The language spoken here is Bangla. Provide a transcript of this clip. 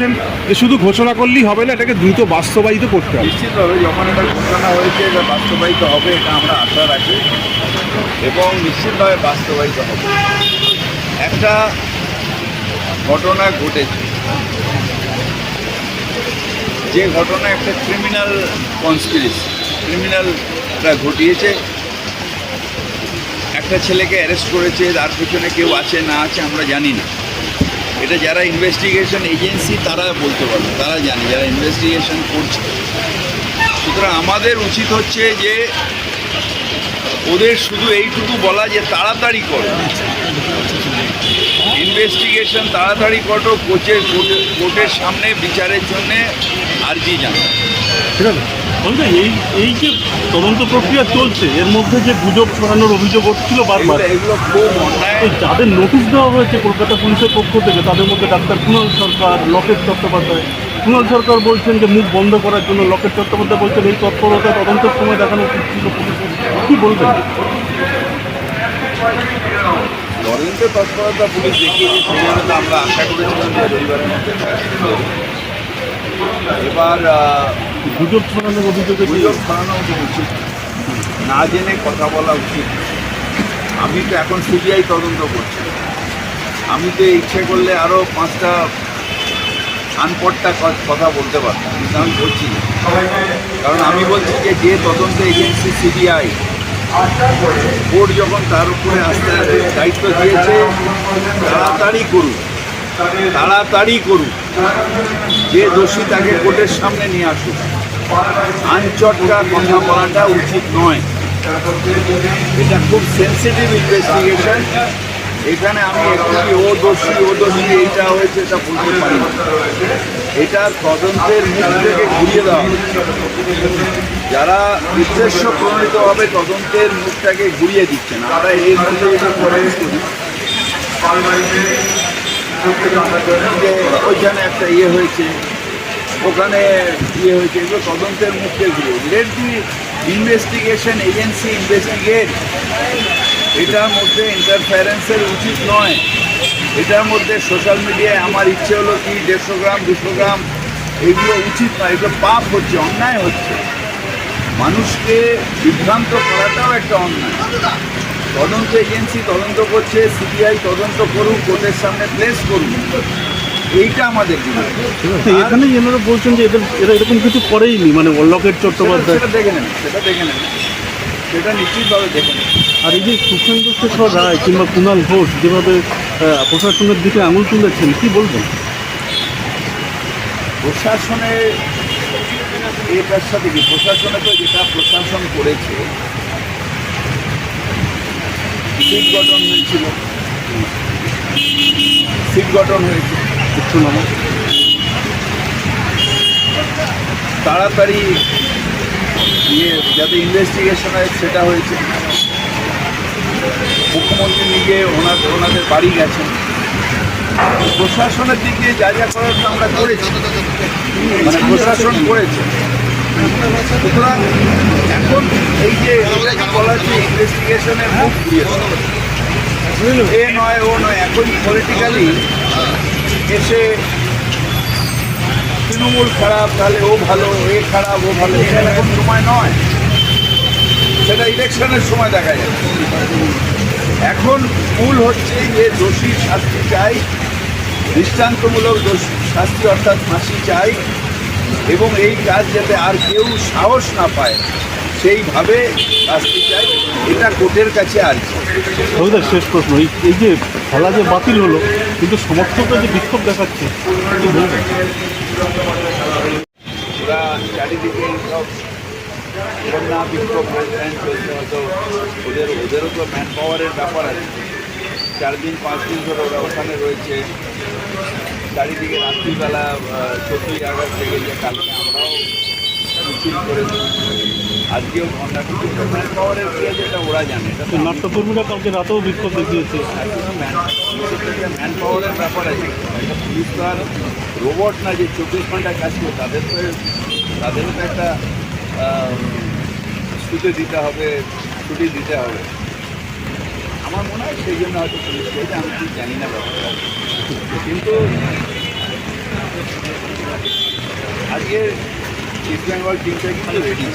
করছেন যে শুধু ঘোষণা করলেই হবে না, এটাকে দ্রুত বাস্তবায়িত করতে হবে। নিশ্চিতভাবে যখন এটা ঘোষণা হয়েছে, এটা বাস্তবায়িত হবে, এটা আমরা আশা রাখি এবং নিশ্চিতভাবে বাস্তবায়িত হবে। একটা ঘটনা ঘটেছে। যে ঘটনা একটা ক্রিমিনাল কনস্পিরেসি ক্রিমিনালরা ঘটিয়েছে। একটা ছেলেকে অ্যারেস্ট করেছে, তার পিছনে কেউ আছে, না আছে, আমরা জানি না। এটা যারা ইনভেস্টিগেশন এজেন্সি তারা বলতে পারবে, তারা জানে, যারা ইনভেস্টিগেশন করছে। সুতরাং আমাদের উচিত হচ্ছে যে ওদের শুধু এইটুকু বলা যে তাড়াতাড়ি করো। ইনভেস্টিগেশন তাড়াতাড়ি করো কোচের কোর্টে- কোর্টের সামনে বিচারের জন্যে আর্জি জানাও। বলতে এই এই যে তদন্ত প্রক্রিয়া চলছে এর মধ্যে যে গুজব ছড়ানোর অভিযোগ হচ্ছিল বারবার যাদের নোটিশ দেওয়া হয়েছে কলকাতা পুলিশের পক্ষ থেকে তাদের মধ্যে ডাক্তার কুণাল সরকার লকেট চট্টোপাধ্যায়। কুণাল সরকার বলছেন যে মুখ বন্ধ করার জন্য লকেট চট্টোপাধ্যায় বলছেন এই তৎপরতা তদন্তের সময় দেখানো উচিত ছিল। পুলিশের কী বলবেন? তদন্তে তৎপরতা পুলিশ আমরা আশা করেছিলাম যে রবিবারের মধ্যে এবার গুজব ছড়ানোর অভিযোগে গুজব ছড়ানো উচিত। না জেনে কথা বলা উচিত। আমি তো এখন সিবিআই তদন্ত করছি। আমি তো ইচ্ছে করলে আরও পাঁচটা আনপটটা কথা বলতে পারতাম। কিন্তু আমি বলছি কারণ আমি বলছি যে যে তদন্ত এজেন্সি সিবিআই কোর্ট যখন তার উপরে আসতে দায়িত্ব দিয়েছে, তাড়াতাড়ি করুক। তাড়াতাড়ি করুক। যে দোষী তাকে কোর্টের সামনে নিয়ে আসুক। আনচটকা কথা বলাটা উচিত নয়। এটা খুব সেন্সিটিভ ইনভেস্টিগেশন এখানে আমি একটু ও দোষী ও দোষী, এইটা হয়েছে, এটা বলতে পারি এটা তদন্তের মুখ থেকে ঘুরিয়ে দেওয়া যারা উদ্দেশ্য প্রণীতভাবে তদন্তের মুখটাকে ঘুরিয়ে দিচ্ছেন, আমরা এর মধ্যে যেটা করে করি যে ওইখানে একটা ইয়ে হয়েছে, ওখানে ইয়ে হয়েছে, এগুলো তদন্তের মুখে ঘুরে। Let the investigation agency investigate এটার মধ্যে ইন্টারফারেন্সের উচিত নয়। এটার মধ্যে সোশ্যাল মিডিয়ায় আমার ইচ্ছে হলো কি, দেড়শো গ্রাম, দুশো গ্রাম, এগুলো উচিত নয়। এগুলো পাপ হচ্ছে, অন্যায় হচ্ছে। মানুষকে বিভ্রান্ত করাটাও একটা অন্যায়। তদন্ত এজেন্সি তদন্ত করছে সিবিআই তদন্ত করুক কোর্টের সামনে প্লেস করুক। এইটা আমাদের তো এখানেই এনারা বলছেন যে এদের এরা এরকম কিছু করেইনি মানে লকেট চট্টোপাধ্যায়। সেটা দেখে নেন সেটা দেখে নেন। সেটা নিশ্চিতভাবে দেখে নেন। আর এই যে সুখেন্দু শেখর রায় কিংবা কুণাল ঘোষ যেভাবে প্রশাসনের দিকে আঙুল তুলেছেন কি বলবেন? প্রশাসনের এটার সাথে কি? প্রশাসনে তো যেটা প্রশাসন করেছে সিট গঠন হয়েছিল। সিট গঠন হয়েছে তাড়াতাড়ি ইয়ে যাতে ইনভেস্টিগেশন হয়, সেটা হয়েছে। মুখ্যমন্ত্রী নিজে ওনার, ওনাদের বাড়ি গেছেন। প্রশাসনের দিক যা যা করার আমরা করেছি। মানে প্রশাসন করেছে। সুতরাং এখন এই যে বলা হচ্ছে ইনভেস্টিগেশনের মুখ এ নয়, ও নয়, এখন পলিটিক্যালি এসে তৃণমূল খারাপ, তাহলে ও ভালো, এ খারাপ, ও ভালো, এটা এখন সময় নয়। সেটা ইলেকশনের সময় দেখা যায়। এখন মূল হচ্ছে যে দোষীর শাস্তি চাই, দৃষ্টান্তমূলক দোষ শাস্তি অর্থাৎ ফাঁসি চাই। এবং এই কাজ যাতে আর কেউ সাহস না পায় সেইভাবে শাস্তি চাই। এটা কোর্টের কাছে আর রবিদার শেষ প্রশ্ন। এই এই যে খেলা যে বাতিল হলো কিন্তু সমর্থকরা যে বিক্ষোভ দেখাচ্ছে ওরা চারিদিকে সব বন্যা বিক্ষোভ চলছে হয়তো ওদের ওদেরও তো ম্যান পাওয়ারের ব্যাপার আছে। চার দিন পাঁচ দিন ধরে ওরা ওখানে রয়েছে। চারিদিকে রাত্রিবেলা চোদ্দোই আগস্ট থেকে যে কালকে আমরাও মিছিল করেছি। আজকেও ঘণ্টা কিন্তু ম্যান পাওয়ারের কী আছে এটা ওরা জানে এটা তো নাট্যকর্মীরা কালকে রাতেও বিক্ষোভ দেখিয়েছে। ম্যান পাওয়ারের ব্যাপার আছে। একটা পুলিশ তো আর রোবট না যে চব্বিশ ঘণ্টা কাজ করে তাদের তো তাদেরও তো একটা ছুটি দিতে হবে ছুটি দিতে হবে। আমার মনে হয় সেই জন্য হয়তো পুলিশ আমি ঠিক জানি না ব্যাপারটা। কিন্তু আজকে ইস্ট বেঙ্গল টিমটা কিন্তু রেডি